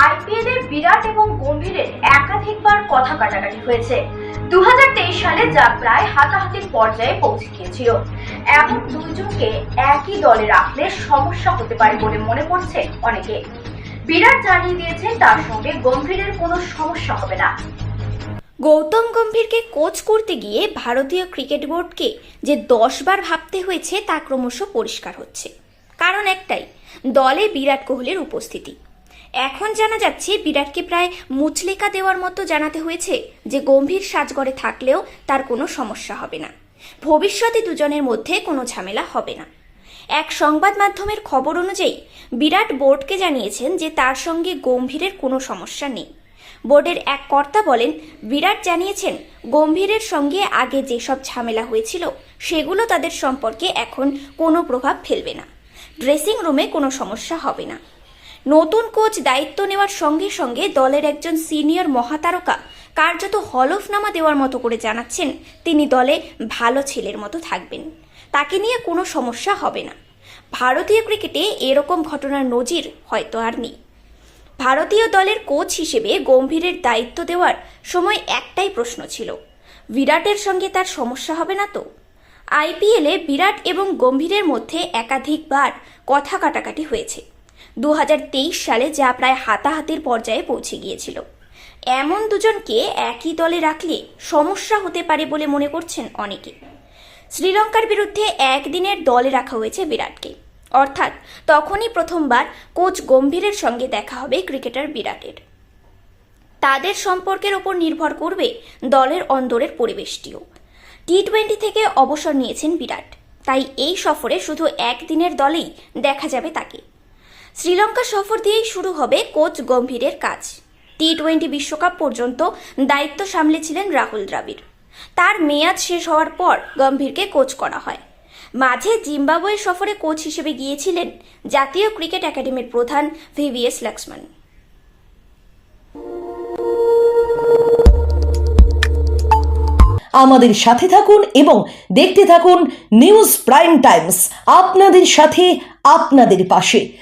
IPL এর বিরাট এবং গম্ভীরের একাধিকবার কথা কাটাকাটি হয়েছে। দুই হাজার তেইশ সালে যা প্রায় হাতাহাতির পর্যায়ে পৌঁছে গিয়েছিল। এমন দুইজনকে একই দলে রাখলে সমস্যা হতে পারে বলে মনে করছে অনেকে। বিরাট জানিয়ে দিয়েছে, তার সঙ্গে গম্ভীরের কোনো সমস্যা হবে না। গৌতম গম্ভীরকে কোচ করতে গিয়ে ভারতীয় ক্রিকেট বোর্ডকে যে দশবার ভাবতে হয়েছে, তা ক্রমশ পরিষ্কার হচ্ছে। কারণ একটাই, দলে বিরাট কোহলির উপস্থিতি। এখন জানা যাচ্ছে বিরাটকে প্রায় মুচলেকা দেওয়ার মতো জানাতে হয়েছে যে গম্ভীর সাজগড়ে থাকলেও তার কোনো সমস্যা হবে না। ভবিষ্যতে দুজনের মধ্যে কোনো ঝামেলা হবে না। এক সংবাদ মাধ্যমের খবর অনুযায়ী, বিরাট বোর্ডকে জানিয়েছেন যে তার সঙ্গে গম্ভীরের কোনো সমস্যা নেই। বোর্ডের এক কর্তা বলেন, বিরাট জানিয়েছেন, গম্ভীরের সঙ্গে আগে যেসব ঝামেলা হয়েছিল, সেগুলো তাদের সম্পর্কে এখন কোনো প্রভাব ফেলবে না। ড্রেসিং রুমে কোনো সমস্যা হবে না। নতুন কোচ দায়িত্ব নেওয়ার সঙ্গে সঙ্গে দলের একজন সিনিয়র মহাতারকা কার্যত হলফনামা দেওয়ার মতো করে জানাচ্ছেন তিনি দলে ভালো ছেলের মতো থাকবেন। তাকে নিয়ে কোনো সমস্যা হবে না। ভারতীয় ক্রিকেটে এরকম ঘটনার নজির হয়তো আর নেই। ভারতীয় দলের কোচ হিসেবে গম্ভীরের দায়িত্ব দেওয়ার সময় একটাই প্রশ্ন ছিল, বিরাটের সঙ্গে তার সমস্যা হবে না তো? আইপিএলে বিরাট এবং গম্ভীরের মধ্যে একাধিকবার কথা কাটাকাটি হয়েছে। দু হাজার তেইশ সালে যা প্রায় হাতাহাতির পর্যায়ে পৌঁছে গিয়েছিল। এমন দুজনকে একই দলে রাখলে সমস্যা হতে পারে বলে মনে করছেন অনেকে। শ্রীলঙ্কার বিরুদ্ধে একদিনের দলে রাখা হয়েছে বিরাটকে। অর্থাৎ তখনই প্রথমবার কোচ গম্ভীরের সঙ্গে দেখা হবে ক্রিকেটার বিরাটের। তাদের সম্পর্কের ওপর নির্ভর করবে দলের অন্দরের পরিবেশটিও। টি টোয়েন্টি থেকে অবসর নিয়েছেন বিরাট। তাই এই সফরে শুধু একদিনের দলেই দেখা যাবে তাকে। শ্রীলঙ্কা সফর দিয়েই শুরু হবে কোচ গম্ভীরের কাজ। টি টোয়েন্টি বিশ্বকাপ পর্যন্ত দায়িত্ব সামলেছিলেন রাহুল দ্রাবিড়। তার মেয়াদ শেষ হওয়ার পর গম্ভীরকে কোচ করা হয়। মাঝে জিম্বাবুয়ে সফরে কোচ হিসেবে গিয়েছিলেন জাতীয় ক্রিকেট একাডেমির প্রধান ভিভিএস লক্ষ্মণ আমাদের সাথে থাকুন এবং দেখতে থাকুন নিউজ প্রাইম টাইমস। আপনাদের সাথে, আপনাদের পাশে।